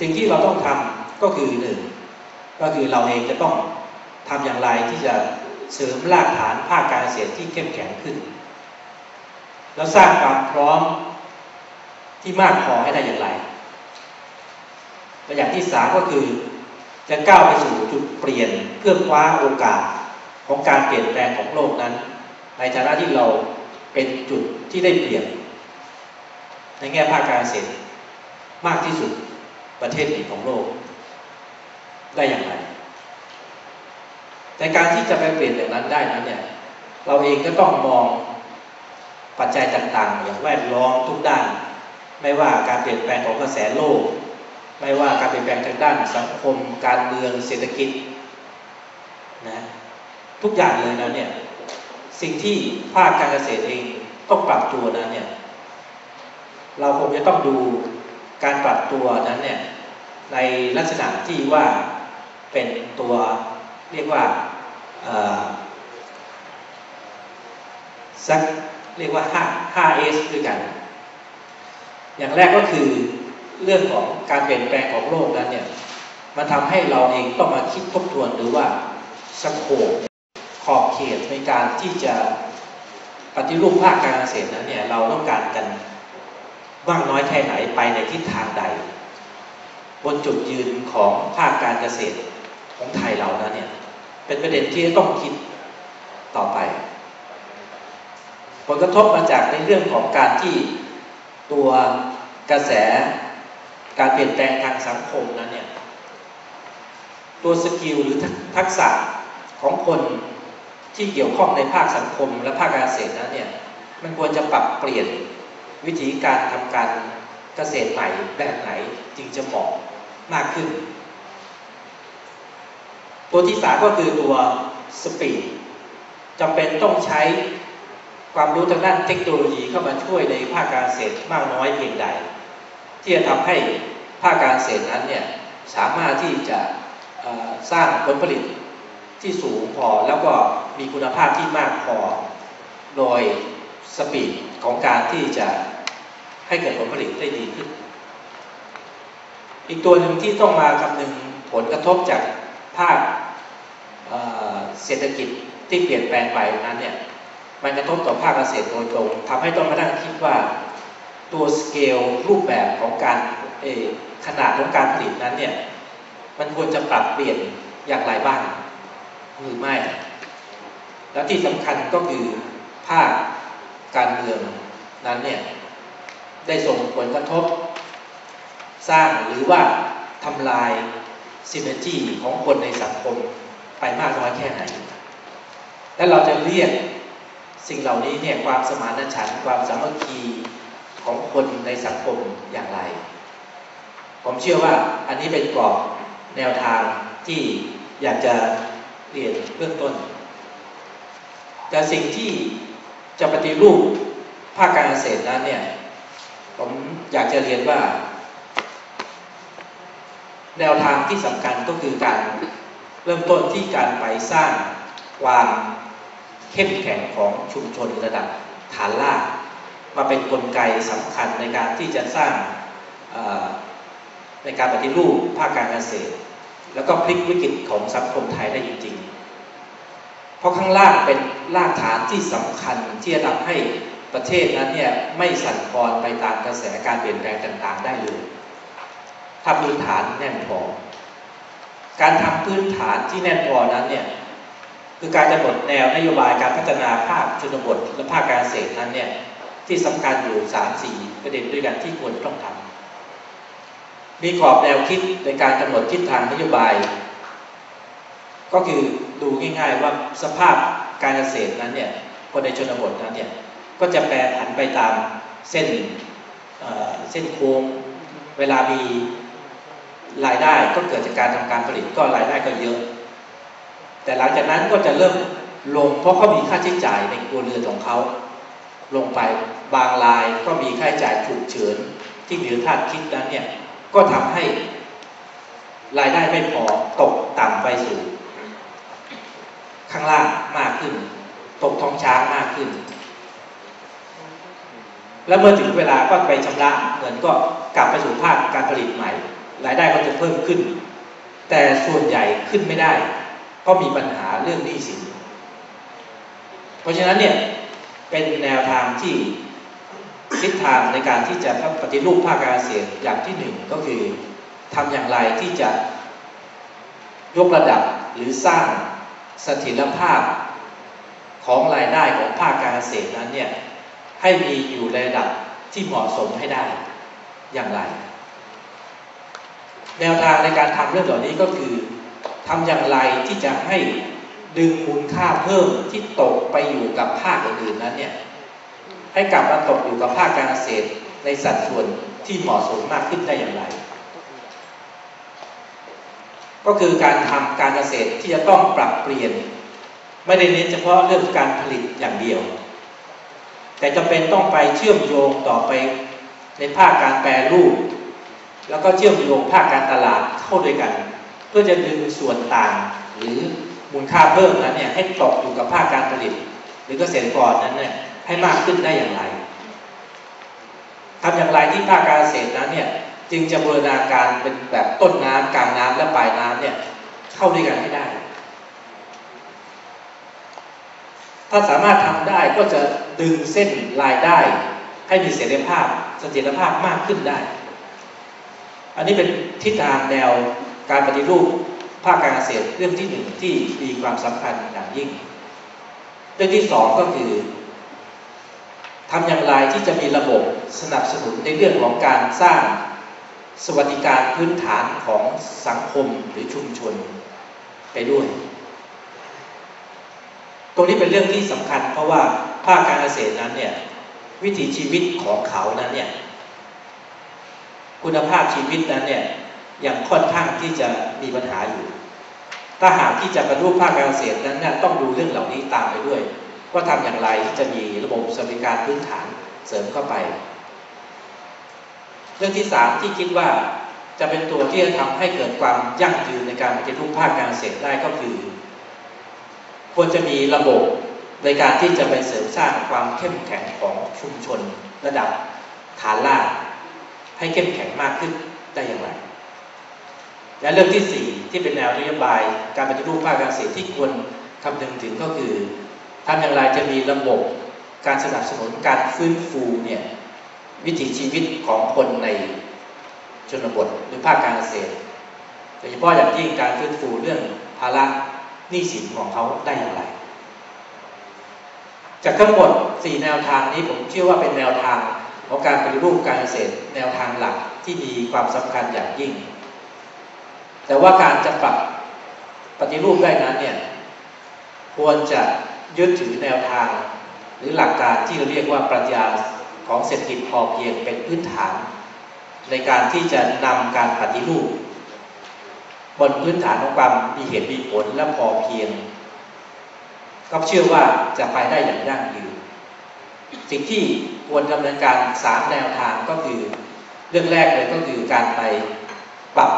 สิ่งที่เราต้องทำก็คือหนึ่งก็คือเราเองจะต้องทำอย่างไรที่จะเสริมรากฐานภาคการเกษตรที่เข้มแข็งขึ้น แล้วสร้างความพร้อมที่มากพอให้ได้อย่างไรและอย่างที่สามก็คือจะก้าวไปสู่จุดเปลี่ยนเพื่อคว้าโอกาสของการเปลี่ยนแปลงของโลกนั้น ในฐานะที่เราเป็นจุดที่ได้เปลี่ยนในแง่ภาคการเกษตรมากที่สุด ประเทศหนึ่งของโลก ได้อย่างไรแต่การที่จะไปเปลี่ยนแบบนั้นได้นั้นเนี่ย เราเองก็ต้องมองปัจจัยต่างๆ อย่างแวดล้อมทุกด้าน ไม่ว่าการเปลี่ยนแปลงของกระแสโลก ไม่ว่าการเปลี่ยนแปลงทางด้านสังคม การเมืองเศรษฐกิจนะทุกอย่างเลยนะเนี่ยสิ่งที่ภาคการเกษตรเองต้องปรับตัวนั้นเนี่ย เราคงจะต้องดู การปรับตัวนั้นเนี่ยในลักษณะที่ว่าเป็นตัวเรียกว่าสักเรียกว่า 5 5S ด้วยกัน อย่างแรกก็คือเรื่องของการเปลี่ยนแปลงของโลกนั้นเนี่ยมันทำให้เราเองต้องมาคิดทบทวนหรือว่าสโคปขอบเขตในการที่จะปฏิรูปภาคการเกษตรนั้นเนี่ยเราต้องการกัน บ้างน้อยแค่ไหนไปในทิศทางใด บนจุดยืนของภาคการเกษตรของไทยเรานั้นเนี่ย เป็นประเด็นที่ต้องคิดต่อไป ผลกระทบมาจากในเรื่องของการที่ตัวกระแสการเปลี่ยนแปลงทางสังคมนั้นเนี่ย ตัวสกิลหรือทักษะของคนที่เกี่ยวข้องในภาคสังคมและภาคการเกษตรนั้นเนี่ย มันควรจะปรับเปลี่ยน วิธีการทำการเกษตรใหม่แบบไหนจึงจะเหมาะมากขึ้น ตัวที่สามก็คือตัวสปีดจำเป็นต้องใช้ความรู้ทางด้านเทคโนโลยีเข้ามาช่วยในภาคการเกษตรมากน้อยเพียงใด ที่จะทำให้ภาคการเกษตรนั้นเนี่ยสามารถที่จะสร้างผลผลิตที่สูงพอแล้วก็มีคุณภาพที่มากพอโดยสปีด ของการที่จะให้เกิดผลผลิตได้ดีขึ้น อีกตัวหนึ่งที่ต้องมาคำนึงผลกระทบจากภาคเศรษฐกิจที่เปลี่ยนแปลงไปนั้นเนี่ยมันกระทบต่อภาคเกษตรโดยตรงทำให้ต้องมานั่งคิดว่าตัวสเกลรูปแบบของการขนาดของการผลิตนั้นเนี่ยมันควรจะปรับเปลี่ยนอย่างไรบ้างหรือไม่ แล้วที่สำคัญก็คือภาค การเมืองนั้นเนี่ยได้ส่งผลกระทบ สร้างหรือว่าทำลายซินเนจีของคนในสังคมไปมากน้อยแค่ไหน และเราจะเรียกสิ่งเหล่านี้เนี่ยความสมานฉันท์ความสามัคคีของคนในสังคมอย่างไร ผมเชื่อว่าอันนี้เป็นกรอบแนวทางที่อยากจะเรียนเบื้องต้น แต่สิ่งที่ จะปฏิรูปภาคการเกษตรนั้นเนี่ย ผมอยากจะเรียนว่า แนวทางที่สำคัญก็คือการเริ่มต้นที่การไปสร้างความเข้มแข็งของชุมชนระดับฐานล่างมาเป็นนกลไกสำคัญในการที่จะสร้างในการปฏิรูปภาคการเกษตร แล้วก็พลิกวิกฤตของสังคมไทยได้จริง ๆ เพราะข้างล่างเป็น รากฐานที่สำคัญที่จะทำให้ประเทศนั้นเนี่ยไม่สั่นคลอนไปตามกระแสการเปลี่ยนแปลงต่างๆ ได้เลย ถ้าพื้นฐานแน่นพอ การทำพื้นฐานที่แน่นพอนั้นเนี่ยคือการกำหนดแนวนโยบายการพัฒนาภาคชนบทและภาคการเกษตรนั้นเนี่ยที่สำคัญอยู่สามสี่ประเด็นด้วยกันที่ควรต้องทำมีกรอบแนวคิดในการกำหนดทิศทางนโยบาย ก็คือดูง่ายๆว่าสภาพการเกษตรนั้นเนี่ยคนในชนบทนั้นเนี่ยก็จะแปรผันไปตามเส้นเส้นโค้งเวลามีรายได้ก็เกิดจากการทำการผลิตก็รายได้ก็เยอะ แต่หลังจากนั้นก็จะเริ่มลงเพราะเขามีค่าใช้จ่ายในครัวเรือนของเขา ลงไปบางรายก็มีค่าใช้จ่ายฉุกเฉินที่เหนือคาดคิดนั้นเนี่ยก็ทำให้รายได้ไม่พอตกต่ำไปสู่ ข้างล่างมากขึ้น ตกท้องช้างมากขึ้น แล้วเมื่อถึงเวลาก็ไปชำระเงินก็กลับไปสู่ภาคการผลิตใหม่ รายได้ก็จะเพิ่มขึ้น แต่ส่วนใหญ่ขึ้นไม่ได้ก็มีปัญหาเรื่องหนี้สิน เพราะฉะนั้นเนี่ยเป็นแนวทางที่ทิศทางในการที่จะปฏิรูปภาคการเกษตรอย่างที่หนึ่งก็คือทำอย่างไรที่จะยกระดับหรือสร้าง สถียรภาพของรายได้ของภาคการเกษตรนั้นเนี่ยให้มีอยู่ในระดับที่เหมาะสมให้ได้อย่างไร แนวทางในการทำเรื่องเหล่านี้ก็คือทำอย่างไรที่จะให้ดึงมูลค่าเพิ่มที่ตกไปอยู่กับภาคอื่นๆนั้นเนี่ยให้กลับมาตกอยู่กับภาคการเกษตรในสัดส่วนที่เหมาะสมมากขึ้นได้อย่างไร ก็คือการทำการเกษตรที่จะต้องปรับเปลี่ยน ไม่ได้เน้นเฉพาะเรื่องการผลิตอย่างเดียว แต่จำเป็นต้องไปเชื่อมโยงต่อไปในภาคการแปรรูป แล้วก็เชื่อมโยงภาคการตลาดเข้าด้วยกัน เพื่อจะดึงส่วนต่างหรือมูลค่าเพิ่มนั้นเนี่ยให้ตกอยู่กับภาคการผลิต หรือเกษตรกรนั้นเนี่ยให้มากขึ้นได้อย่างไรทำอย่างไรที่ภาคการเกษตรนั้นเนี่ย จึงจะบูรณาการเป็นแบบต้นน้ำกลางน้ำและปลายน้ำเนี่ยเข้าด้วยกันให้ได้ ถ้าสามารถทำได้ก็จะดึงเส้นรายได้ ให้มีเสถียรภาพเสถียรภาพมากขึ้นได้ อันนี้เป็นทิศทางแนวการปฏิรูปภาคการเกษตรเรื่องที่หนึ่งที่มีความสำคัญอย่างยิ่ง เรื่องที่สองก็คือทำอย่างไรที่จะมีระบบสนับสนุนในเรื่องของการสร้าง สวัสดิการพื้นฐานของสังคมหรือชุมชนไปด้วย ตรงนี้เป็นเรื่องที่สำคัญ เพราะว่าภาคการเกษตรนั้นเนี่ยวิถีชีวิตของเขานั้นเนี่ยคุณภาพชีวิตนั้นเนี่ยยังค่อนข้างที่จะมีปัญหาอยู่ ถ้าหากที่จะบรรลุภาคการเกษตรนั้นเนี่ยต้องดูเรื่องเหล่านี้ตามไปด้วย ว่าทำอย่างไรที่จะมีระบบสวัสดิการพื้นฐานเสริมเข้าไป เรื่องที่สามที่คิดว่าจะเป็นตัวที่จะทำให้เกิดความยั่งยืนในการปฏิรูปภาคการเกษตรได้ก็คือ ควรจะมีระบบในการที่จะไปเสริมสร้างความเข้มแข็งของชุมชนระดับฐานล่างให้เข้มแข็งมากขึ้นได้อย่างไรและเรื่องที่สี่ที่เป็นแนวนโยบายการปฏิรูปภาคการเกษตรที่ควรคำนึงถึงก็คือทำอย่างไรจะมีระบบการสนับสนุนการฟื้นฟูเนี่ย วิถีชีวิตของคนในชนบทหรือภาคการเกษตรโดยเฉพาะอย่างยิ่งการฟื้นฟูเรื่องภาระหนี้สินของเขาได้อย่างไร จากทั้งหมดสี่แนวทางนี้ผมเชื่อว่าเป็นแนวทางของการปฏิรูปการเกษตร แนวทางหลักที่มีความสำคัญอย่างยิ่ง แต่ว่าการจะปรับปฏิรูปได้นั้นเนี่ยควรจะยึดถือแนวทาง หรือหลักการที่เราเรียกว่าปรัชญา ของเศรษฐกิจพอเพียงเป็นพื้นฐาน ในการที่จะนำการปฏิรูป บนพื้นฐานของความมีเหตุมีผลและพอเพียง ก็เชื่อว่าจะไปได้อย่างยั่งยืนสิ่งที่ควรดำเนินการสามแนวทางก็คือ เรื่องแรกเลยก็คือการไปปรับ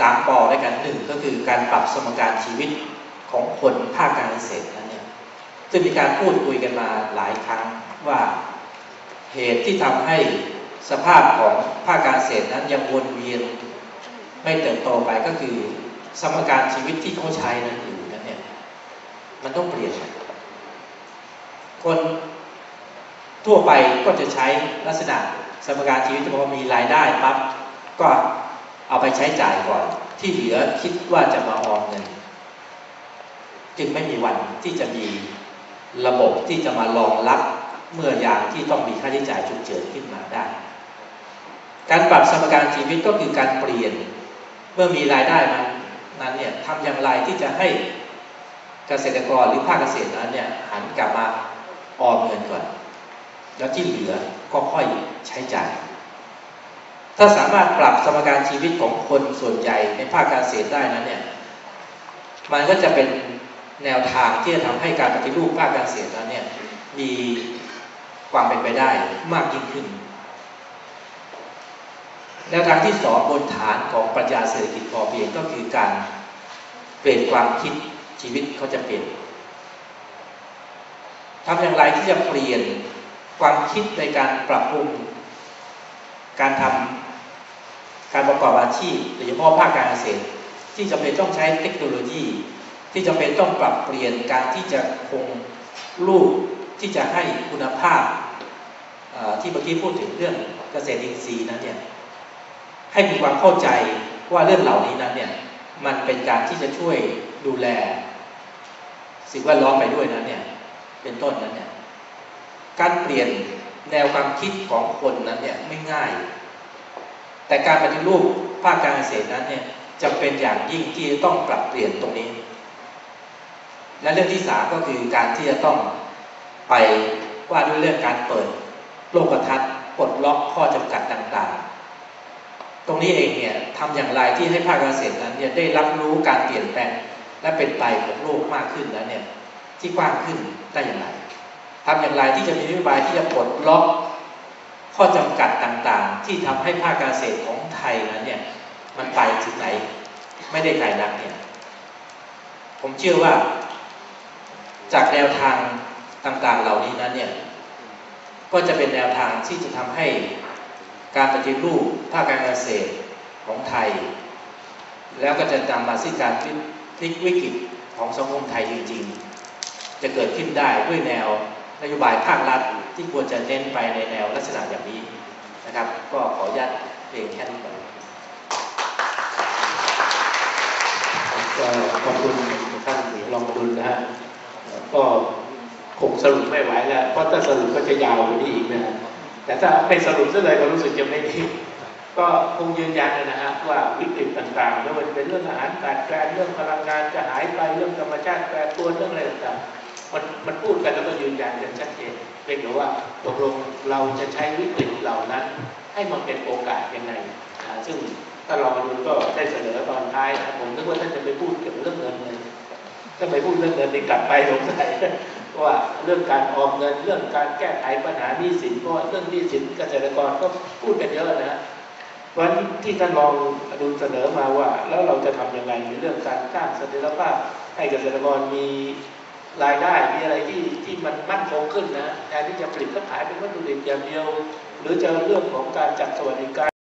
สามปอด้วยกันหนึ่งก็คือการปรับสมการชีวิตของคนภาคการเกษตรนั้นเนี่ยจะมีการพูดคุยกันมาหลายครั้งว่า เหตุที่ทำให้สภาพของภาคการเกษตรนั้นยังวนเวียนไม่เติบโตไปก็คือสมการชีวิตที่เขาใช้นั้นอยู่นั้นเนี่ยมันต้องเปลี่ยน คนทั่วไปก็จะใช้ลักษณะสมการชีวิตที่บอมีรายได้ปั๊บก็เอาไปใช้จ่ายก่อน ที่เหลือคิดว่าจะมาออมเงิน จึงไม่มีวันที่จะมีระบบที่จะมารองรับ เมื่อยามที่ต้องมีค่าใช้จ่ายฉุกเฉินขึ้นมาได้ การปรับสมการชีวิตก็คือการเปลี่ยนเมื่อมีรายได้มานั้นเนี่ยทำอย่างไรที่จะให้เกษตรกรหรือภาคเกษตรนั้นเนี่ยหันกลับมาออมเงินก่อน แล้วที่เหลือก็ค่อยใช้จ่าย ถ้าสามารถปรับสมการชีวิตของคนส่วนใหญ่ในภาคการเกษตรได้นั้นเนี่ยมันก็จะเป็นแนวทางที่จะทำให้การปฏิรูปภาคการเกษตรนั้นเนี่ยมี ความเป็นไปได้มากยิ่งขึ้น แนวทางที่สองบนฐานของปรัชญาเศรษฐกิจพอเพียงก็คือการเปลี่ยนความคิดชีวิตเขาจะเปลี่ยนทำอย่างไรที่จะเปลี่ยนความคิดในการปรับปรุง การทการประกอบอาชีพโดยเฉพาะภาคการเกษตร ที่จำเป็นต้องใช้เทคโนโลยี ที่จำเป็นต้องปรับเปลี่ยนการที่จะคงรูป ที่จะให้คุณภาพที่เมื่อกี้พูดถึงเรื่องเกษตรอินทรีย์นั้นเนี่ยให้มีความเข้าใจว่าเรื่องเหล่านี้นั้นเนี่ยมันเป็นการที่จะช่วยดูแล สิ่งแวดล้อมไปด้วยนั้นเนี่ยเป็นต้นนั้นเนี่ยการเปลี่ยนแนวความคิดของคนนั้นเนี่ยไม่ง่าย แต่การปฏิรูปภาคการเกษตรนั้นเนี่ยจะเป็นอย่างยิ่งที่จะต้องปรับเปลี่ยนตรงนี้ และเรื่องที่สามก็คือการที่จะต้อง ไปว่าด้วยเรื่องการเปิดโลกทัศน์ปลดล็อกข้อจำกัดต่างๆ ตรงนี้เองเนี่ยทำอย่างไรที่ให้ภาคเกษตรนั้นเนี่ยได้รับรู้การเปลี่ยนแปลงและเป็นไปของโลกมากขึ้นแล้วเนี่ยที่กว้างขึ้นได้อย่างไรทำอย่างไรที่จะมีนโยบายที่จะปลดล็อกข้อจำกัดต่างๆ ที่ทำให้ภาคเกษตรของไทยนั้นเนี่ยมันไปถึงไหนไม่ได้ไกลนักเนี่ยผมเชื่อว่าจากแนวทาง ต่างๆ เหล่านี้นั้นเนี่ย ก็จะเป็นแนวทางที่จะทำให้การปฏิรูปภาคการเกษตรของไทย แล้วก็จะนำมาซึ่งการพลิกวิกฤตของสังคมไทยจริง ๆ จะเกิดขึ้นได้ด้วยแนวนโยบายภาครัฐที่ควรจะเน้นไปในแนวลักษณะอย่างนี้นะครับ ก็ขออนุญาตเพียงแค่นี้ก่อนขอบคุณท่านรองดุลนะฮะก็ คงสรุปไม่ไหวแล้ว เพราะถ้าสรุปก็จะยาวกว่านี้อีกนะฮะแต่ถ้าไม่สรุปซะเลยก็รู้สึกจะไม่ดีก็คงยืนยันนะฮะว่าวิกฤตต่างๆไม่ว่าจะเป็นเรื่องอาหารขาดแคลนเรื่องพลังงานจะหายไปเรื่องธรรมชาติแปรปรวนเรื่องอะไรต่างๆมันมันพูดกันแล้วก็ยืนยันกันชัดเจนเพียงแต่ว่าตกลงเราจะใช้วิกฤตเหล่านั้น ให้มันเป็นโอกาสยังไงซึ่งถ้าเรามาดูก็ได้เสนอตอนท้ายผมนึกว่าท่านจะไปพูดเกี่ยวกับเรื่องเงินเลยถ้าไปพูดเรื่องเงินนี่กลับไปสงสัย ว่าเรื่องการออมเงินเรื่องการแก้ไขปัญหาหนี้สินเพราะว่าเรื่องหนี้สินเกษตรกรก็พูดกันเยอะนะเพราะฉะนั้นที่ท่านลองดูเสนอมาว่า แล้วเราจะทำยังไงในเรื่องการสร้างเสถียรภาพ ให้เกษตรกรมีรายได้มีอะไรที่ที่มันมั่นคงขึ้นนะแทนที่จะผลิตแลขายเป็นวัตถุดิบอย่างเดียว หรือจะเรื่องของการจัดสวัสดิการ